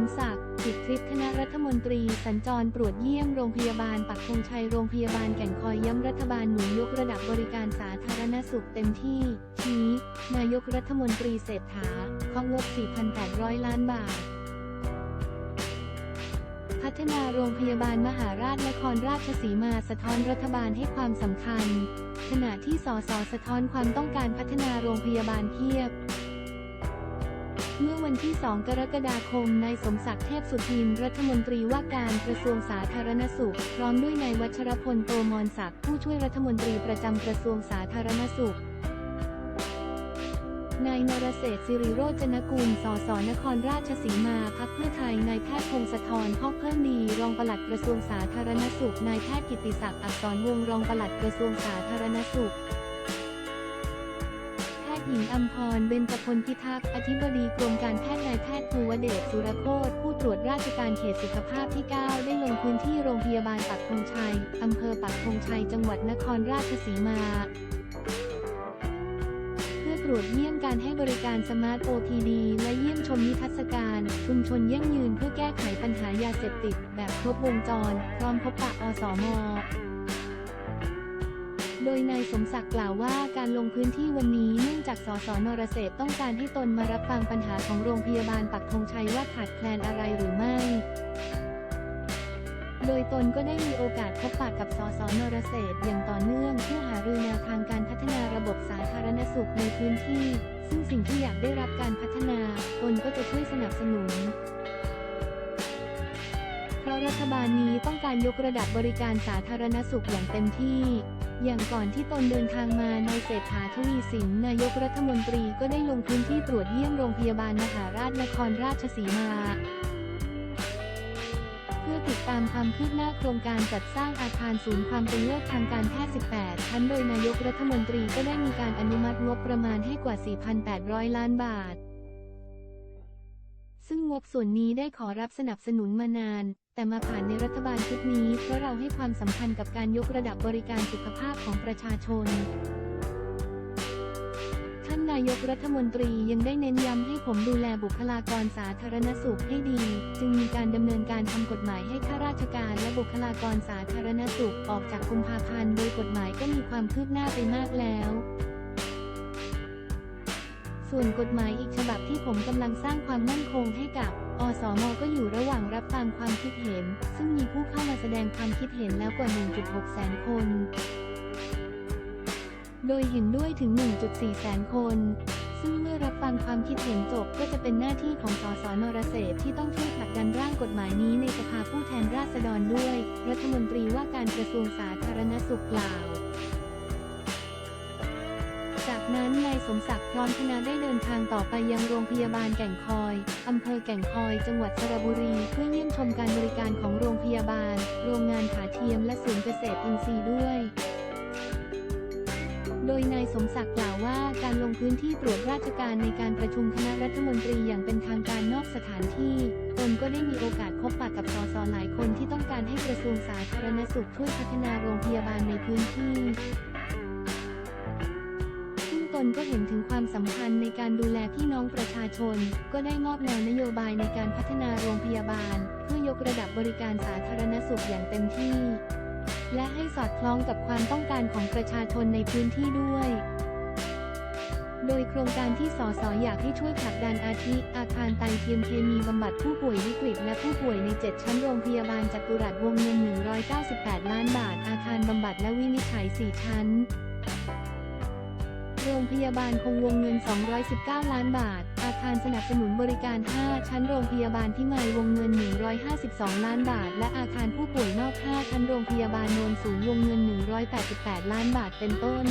มศักดิ์จิตทริปคณะรัฐมนตรี สัญจรตรวจเยี่ยมโรงพยาบาลปักธงชัยโรงพยาบาลแก่งคอยย้ำรัฐบาลหนุนยกระดับบริการสาธารณสุขเต็มที่ ชี้ นายกรัฐมนตรีเศรษฐาเคาะงบ 4,800 ล้านบาท พัฒนาโรงพยาบาลมหาราชนครราชสีมาสะท้อนรัฐบาลให้ความสำคัญ ขณะที่สสสะท้อนความต้องการพัฒนาโรงพยาบาลเพียบ เมื่อวันที่ 2 กรกฎาคม นายสมศักดิ์เทพสุทิน รัฐมนตรีว่าการกระทรวงสาธารณสุข พร้อมด้วยนายวัชรพลโตมรศักดิ์ ผู้ช่วยรัฐมนตรีประจำกระทรวงสาธารณสุข นายนรเศรษฐ์สิริโรจนกุล สสนครราชสีมา พักเพื่อไทย นายแพทย์พงศธรพ่อเพิ่มดี รองปลัดกระทรวงสาธารณสุข นายแพทย์กิติศักดิ์ อักษรวงรองปลัดกระทรวงสาธารณสุข หญิงอัมพร เบญจพลพิทักษ์ อธิบดีกรมการแพทย์นายแพทย์ภูวเดชสุรโคตผู้ตรวจราชการเขตสุขภาพที่ 9 ได้ลงพื้นที่โรงพยาบาลปักธงชัย อำเภอปักธงชัย จังหวัดนครราชสีมาเพื่อตรวจเยี่ยมการให้บริการสมาร์ท OPD และเยี่ยมชมนิทรรศการ ชุมชนยั่งยืนเพื่อแก้ไขปัญหายาเสพติด แบบครบวงจร พร้อมพบปะอสอม โดยนายสมศักดิ์กล่าวว่าการลงพื้นที่วันนี้เนื่องจากสสนรเศษต้องการให้ตนมารับฟังปัญหาของโรงพยาบาลปักธงชัยว่าขาดแคลนอะไรหรือไม่ โดยตนก็ได้มีโอกาสพบปะกับสสนรเศษอย่างต่อเนื่องเพื่อหารือแนวทางการพัฒนาระบบสาธารณสุขในพื้นที่ ซึ่งสิ่งที่อยากได้รับการพัฒนา ตนก็จะช่วยสนับสนุนเพราะรัฐบาลนี้ต้องการยกระดับบริการสาธารณสุขอย่างเต็มที่ อย่างก่อนที่ตนเดินทางมาในายเศรษฐาทวีสินนายกรัฐมนตรีก็ได้ลงพื้นที่ตรวจเยี่ยมโรงพยาบาลมหาราชนครราชสีมา เพื่อติดตามความคืบหน้าโครงการจัดสร้างอาคารศูนย์ความเป็นเลิศทางการแพทย์ 18 ชั้นโดยนายกรัฐมนตรีก็ได้มีการอนุมัติงบประมาณให้กว่า 4,800 ล้านบาท ซึ่งงบส่วนนี้ได้ขอรับสนับสนุนมานาน แต่มาผ่านในรัฐบาลชุดนี้เพราะเราให้ความสำคัญกับการยกระดับบริการสุขภาพของประชาชน ท่านนายกรัฐมนตรียังได้เน้นย้ำให้ผมดูแลบุคลากรสาธารณสุขให้ดี จึงมีการดำเนินการทำกฎหมายให้ข้าราชการและบุคลากรสาธารณสุขออกจากกุมภาพันธ์โดยกฎหมายก็มีความคืบหน้าไปมากแล้ว ส่วนกฎหมายอีกฉบับที่ผมกำลังสร้างความมั่นคงให้กับ อสมก็อยู่ระหว่างรับฟังความคิดเห็น ซึ่งมีผู้เข้ามาแสดงความคิดเห็นแล้วกว่า 1.6 แสนคน โดยเห็นด้วยถึง 1.4 แสนคน ซึ่งเมื่อรับฟังความคิดเห็นจบก็จะเป็นหน้าที่ของสสนรเศษที่ต้องช่วยผลักดันร่างกฎหมายนี้ในสภาผู้แทนราษฎรด้วย รัฐมนตรีว่าการกระทรวงสาธารณสุขกล่าว นั้นนายสมศักดิ์พร้อมคณะได้เดินทางต่อไปยังโรงพยาบาลแก่งคอย อำเภอแก่งคอย จังหวัดสระบุรี เพื่อเยี่ยมชมการบริการของโรงพยาบาล โรงงานขาเทียมและศูนย์เกษตรอินทรีย์ด้วยโดยนายสมศักดิ์กล่าวว่าการลงพื้นที่ตรวจราชการในการประชุมคณะรัฐมนตรีอย่างเป็นทางการนอกสถานที่ ตนก็ได้มีโอกาสพบปะกับสสหลายคนที่ต้องการให้กระทรวงสาธารณสุขช่วยพัฒนาโรงพยา นก็เห็นถึงความสำคัญในการดูแลพี่น้องประชาชน ก็ได้มอบแนวนโยบายในการพัฒนาโรงพยาบาล เพื่อยกระดับบริการสาธารณสุขอย่างเต็มที่ และให้สอดคล้องกับความต้องการของประชาชนในพื้นที่ด้วยโดยโครงการที่สสอยากให้ช่วยผลักดันอาทิ อาคารไตเทียมเคมีบำบัดผู้ป่วยวิกฤตและผู้ป่วยใน 7 ชั้นโรงพยาบาลจัตุรัสวงเงิน 198 ล้านบาท อาคารบำบัดและวินิจฉัย 4 ชั้น รงพยาบาลคงวงเงิน 219 ล้านบาท อาคารสนับสนุนบริการ 5 ชั้นโรงพยาบาลที่มายวงเงิน 152 ล้านบาท และอาคารผู้ป่วยนอก 5 ชั้นโรงพยาบาลโนนสูงวงเงิน 188 ล้านบาทเป็นต้น